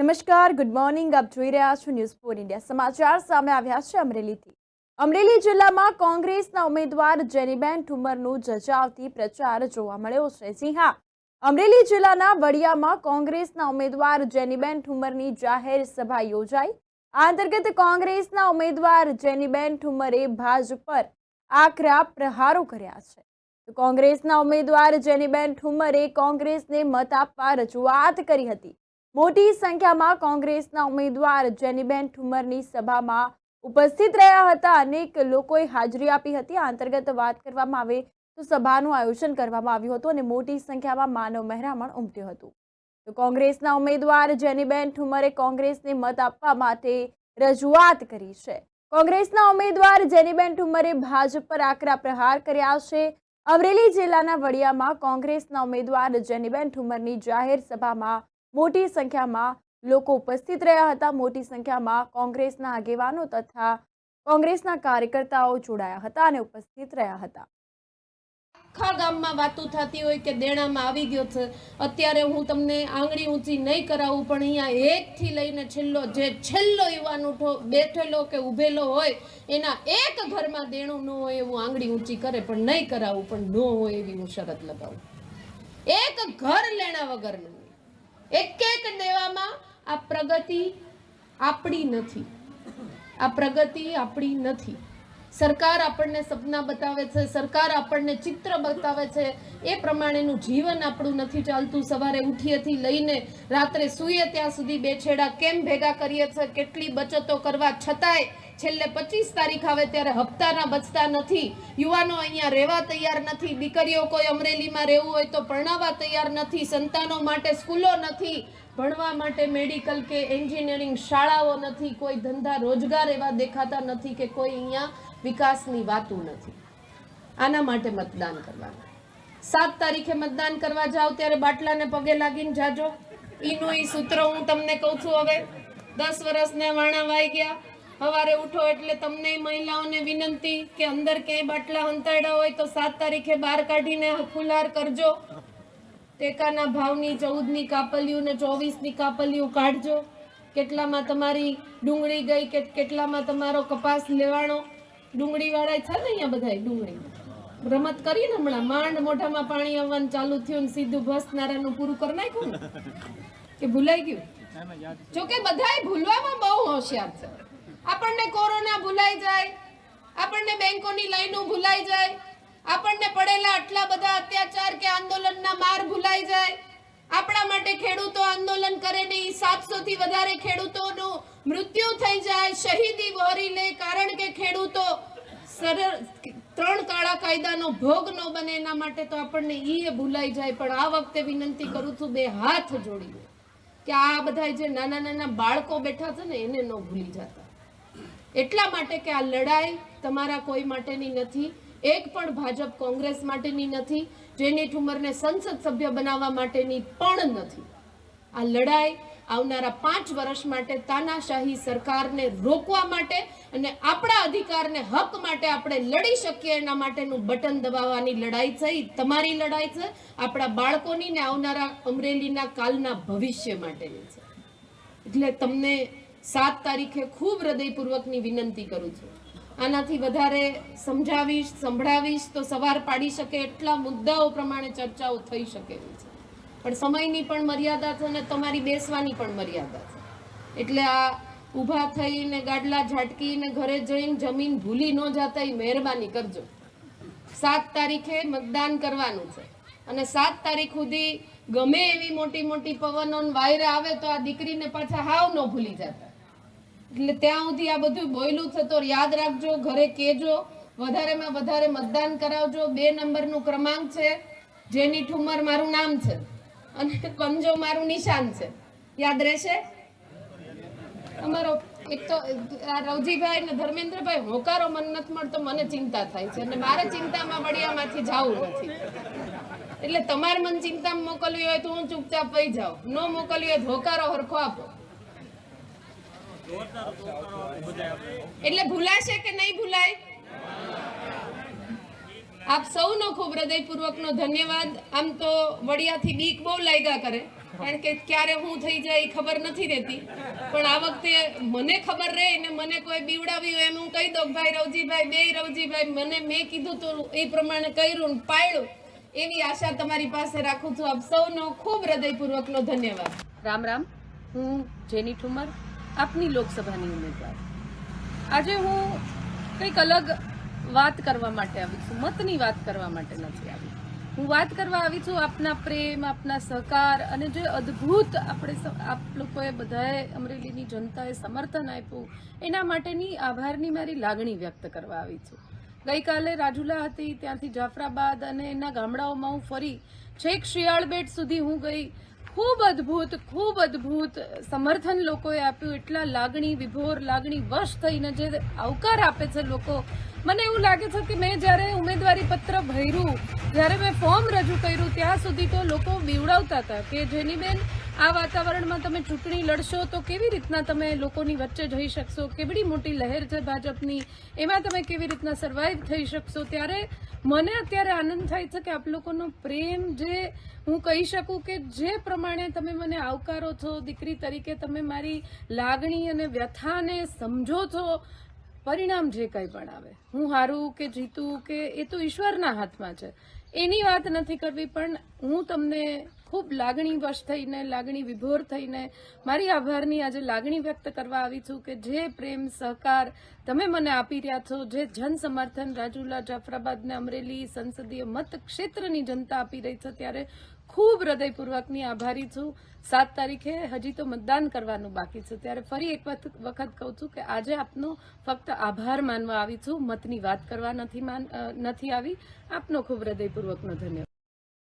નમસ્કાર good morning આપ જોઈ રહ્યા છો ન્યૂઝ ફોર ઇન્ડિયા સમાચાર સામે આવ્યા છે અમરેલીથી. અમરેલી જિલ્લામાં કોંગ્રેસના ઉમેદવાર જેનીબેન ઠુમરનું જજાવતી પ્રચાર જોવા મળ્યો છે. જી હા, અમરેલી જિલ્લાના વડિયામાં કોંગ્રેસના ઉમેદવાર જેનીબેન ઠુમરની જાહેર સભા યોજાઈ. આ અંતર્ગત કોંગ્રેસના ઉમેદવાર જેનીબેન ઠુમરે ભાજપ પર આકરા પ્રહારો કર્યા છે. કોંગ્રેસના ઉમેદવાર જેનીબેન ઠુમરે કોંગ્રેસને મત આપવા રજૂઆત કરી હતી. મોટી સંખ્યામાં કોંગ્રેસના ઉમેદવાર જેનીબેન ઠુમરની સભામાં ઉપસ્થિત રહ્યા હતા. અનેક લોકોએ હાજરી આપી હતી. આ અંતર્ગત વાત કરવામાં આવે તો સભાનું આયોજન કરવામાં આવ્યું હતું અને મોટી સંખ્યામાં માનવ મહેરામણ ઉમટ્યું હતું. તો કોંગ્રેસના ઉમેદવાર જેનીબેન ઠુમરે કોંગ્રેસને મત આપવા માટે રજૂઆત કરી છે. કોંગ્રેસના ઉમેદવાર જેનીબેન ઠુમરે ભાજપ પર આકરા પ્રહાર કર્યા છે. અમરેલી જિલ્લાના વડિયામાં કોંગ્રેસના ઉમેદવાર જેનીબેન ઠુમરની જાહેર સભામાં મોટી સંખ્યામાં લોકો ઉપસ્થિત રહ્યા હતા. મોટી સંખ્યામાં કોંગ્રેસના આગેવાનો તથા કોંગ્રેસના કાર્યકર્તાઓ જોડાયા હતા અને ઉપસ્થિત રહ્યા હતા. આખા ગામમાં વાતો થતી હોય કે દેણામાં આવી ગયો છે. અત્યારે હું તમને આંગળી ઊંચી નહીં કરાવું, પણ અહીંયા એકથી લઈને છેલ્લો જે છેલ્લો યુવાન ઉઠો, બેઠેલો કે ઊભેલો હોય, એના એક ઘરમાં દેણું ન હોય એવું આંગળી ઊંચી કરે, પણ નહીં કરાવું, પણ ન હોય એવી હું શરત લગાવું. એક ઘર લેણા વગરનું. એક એક દેવામાં આ પ્રગતિ આપણી નથી. આ પ્રગતિ આપણી નથી. સરકાર આપણને સપના બતાવે છે, સરકાર આપણને ચિત્ર બતાવે છે એ પ્રમાણેનું જીવન આપણું નથી ચાલતું. સવારે ઉઠીએથી લઈને રાત્રે સૂઈએ ત્યાં સુધી બે છેડા કેમ ભેગા કરીએ છીએ કેટલી બચતો કરવા છતાંય છેલ્લે પચીસ તારીખ આવે ત્યારે હપ્તાના બચતા નથી. યુવાનો અહીંયા રહેવા તૈયાર નથી. દીકરીઓ કોઈ અમરેલીમાં રહેવું હોય તો પરણાવવા તૈયાર નથી. સંતાનો માટે સ્કૂલો નથી. ભણવા માટે મેડિકલ કે એન્જિનિયરિંગ શાળાઓ નથી. કોઈ ધંધા રોજગાર એવા દેખાતા નથી કે કોઈ અહીંયા વિકાસની વાતો નથી. આના માટે મતદાન કરવાનું. સાત તારીખે મતદાન કરવા જાઓ ત્યારે બાટલાને પગે લાગીને જાજો. એનું ઈ સૂત્ર હું તમને કહું છું હવે. દસ વર્ષને વાણા વાઈ ગયા. સવારે ઉઠો એટલે તમને મહિલાઓને વિનંતી કે અંદર ક્યાંય બાટલા હંતાડ્યા હોય તો સાત તારીખે બહાર કાઢીને ફુલાર કરજો. ટેકાના ભાવની, ચૌદની કાપલીઓ ને ચોવીસની કાપલીઓ કાઢજો. કેટલામાં તમારી ડુંગળી ગઈ કે કેટલામાં તમારો કપાસ લેવાનો? ડુંગળી વાળા છે ને અહીંયા બધા ડુંગળી? રમત કરી ને હમણાં માંડ મોઢામાં પાણી આવવાનું ચાલુ થયું ને સીધું ભસનારાનું પૂરું કરી નાખ્યું ને? કે ભૂલાઈ ગયું? જોકે બધાય ભૂલવામાં બહુ હોશિયાર છે. આપણને કોરોના ભૂલાઈ જાય, આપણને બેંકોની લાઈનો ભૂલાઈ જાય, આપણને પડેલા આટલા બધા અત્યાચાર કે આંદોલનના માર ભૂલાઈ જાય. આપણા માટે ખેડૂતો આંદોલન કરે નહીં સાતસો થી વધારે ખેડૂતોનું મૃત્યુ થઈ જાય, શહીદી વહોરી લે, કારણ કે ખેડૂતો સરળ ત્રણ કાળા કાયદાનો ભોગ ન બને એના માટે તો આપણને એ ભૂલાઈ જાય. પણ આ વખતે વિનંતી કરું છું બે હાથ જોડીને કે આ બધા જે નાના નાના બાળકો બેઠા છે ને, એને ન ભૂલી જતા. એટલા માટે કે આ લડાઈ તમારા કોઈ માટેની નથી. એક પણ ભાજપ કોંગ્રેસ માટેની નથી. જેની ઠુમરને સંસદ સભ્ય બનાવવા માટેની પણ નથી. આ લડાઈ આવનારા પાંચ વર્ષ માટે તાનાશાહી સરકારને રોકવા માટે અને આપણા અધિકારને હક માટે આપણે લડી શકીએ એના માટેનું બટન દબાવવાની લડાઈ છે. તમારી લડાઈ છે. આપણા બાળકોની ને આવનારા અમરેલીના કાલના ભવિષ્ય માટેની છે. એટલે તમને સાત તારીખે ખૂબ હૃદયપૂર્વકની વિનંતી કરું છું. આનાથી વધારે સમજાવીશ, સંભળાવીશ તો સવાર પાડી શકે, એટલા મુદ્દાઓ પ્રમાણે ચર્ચાઓ થઈ શકે એવી છે. પણ સમયની પણ મર્યાદા છે અને તમારી બેસવાની પણ મર્યાદા છે. એટલે આ ઊભા થઈને ગાડલા ઝાટકીને ઘરે જઈને જમીન ભૂલી ન જાતા એ મહેરબાની કરજો. સાત તારીખે મતદાન કરવાનું છે. અને સાત તારીખ સુધી ગમે એવી મોટી મોટી પવનો વાયરે આવે તો આ દીકરીને પાછા હાવ ન ભૂલી જતા. એટલે ત્યાં સુધી આ બધું બોયલું છે તો યાદ રાખજો, ઘરે કહેજો, વધારેમાં વધારે મતદાન કરાવજો. બે નંબરનું ક્રમાંક છે, જેની ઠુમર મારું નામ છે. અને કંજો મારું નિશાન છે. યાદ રહેશે? અમારો એક તો આ રવજીભાઈ ને ધર્મેન્દ્રભાઈ હોકારો મન નથી મળતો મને ચિંતા થાય છે. અને મારે ચિંતામાં વડિયામાંથી જવું નથી. એટલે તમારે મન ચિંતામાં મોકલવી હોય તો હું ચૂપચાપ વહી જાઉં. ન મોકલવી હોય હોકારો હરખો આપો. એટલે ભૂલાશે કે નહીં ભૂલાય? આપ સૌનો ખૂબ હૃદયપૂર્વકનો ધન્યવાદ. આમ તો વડિયાથી બીક બહુ લાગ્યા કરે, કારણ કે ક્યારે હું થઈ જાય એ ખબર નથી રહેતી. પણ આ વખતે મને ખબર રહે ને મને કોઈ બીવડાવ્યું એમ હું કહી દઉં, ભાઈ રવજીભાઈ, બે રવજીભાઈ, મને મેં કીધું તું એ પ્રમાણે કર્યું પાળ્યું એવી આશા તમારી પાસે રાખું છું. આપ સૌનો ખૂબ હૃદયપૂર્વકનો ધન્યવાદ. રામ રામ. હું જેની ઠુમર, આપની લોકસભાની ઉમેદવાર. આજે હું કંઈક અલગ વાત કરવા માટે આવી છું. મતની વાત કરવા માટે નથી આવી. હું વાત કરવા આવી છું આપના પ્રેમ, આપના સહકાર અને જે અદ્ભુત આપણે આપ લોકોએ બધાએ અમરેલીની જનતાએ સમર્થન આપ્યું, એના માટેની આભારની મારી લાગણી વ્યક્ત કરવા આવી છું. ગઈકાલે રાજુલા હતી, ત્યાંથી જાફરાબાદ અને એના ગામડાઓમાં હું ફરી છેક શિયાળબેટ સુધી હું ગઈ. ખૂબ અદ્ભુત ખૂબ અદ્ભુત સમર્થન લોકોએ આપ્યું. એટલા લાગણી વિભોર, લાગણી વશ થઈને જે આવકાર આપે છે લોકો. મને એવું લાગે છે કે મેં જ્યારે ઉમેદવારી પત્ર ભર્યું, જ્યારે મેં ફોર્મ રજૂ કર્યું, ત્યાં સુધી તો લોકો બીવડાવતા હતા કે જેનીબેન આ વાતાવરણમાં તમે ચૂંટણી લડશો તો કેવી રીતના તમે લોકોની વચ્ચે જઈ શકશો? કેવડી મોટી લહેર છે ભાજપની? એમાં તમે કેવી રીતના સર્વાઈવ થઈ શકશો? ત્યારે મને અત્યારે આનંદ થાય છે કે આપ લોકોનો પ્રેમ જે હું કહી શકું કે જે પ્રમાણે તમે મને આવકારો છો, દીકરી તરીકે તમે મારી લાગણી અને વ્યથાને સમજો છો, પરિણામ જે કંઈ પણ આવે. હું હારું કે જીતું કે એ તો ઈશ્વરના હાથમાં છે. એની વાત નથી કરવી, પણ હું તમને ખૂબ લાગણીવશ થઈને, લાગણી વિભોર થઈને મારી આભારની આજે લાગણી વ્યક્ત કરવા આવી છું કે જે પ્રેમ, સહકાર તમે મને આપી રહ્યા છો, જે જન સમર્થન રાજુલા જાફરાબાદ ને અમરેલી સંસદીય મત ક્ષેત્રની જનતા આપી રહી છે, ત્યારે ખૂબ હૃદયપૂર્વકની આભારી છું. સાત તારીખે હજી તો મતદાન કરવાનું બાકી છે. ત્યારે ફરી એક વખત કહું છું કે આજે આપનો ફક્ત આભાર માનવા આવી છું. મતની વાત કરવા નથી નથી આવી. આપનો ખૂબ હૃદયપૂર્વકનો ધન્યવાદ.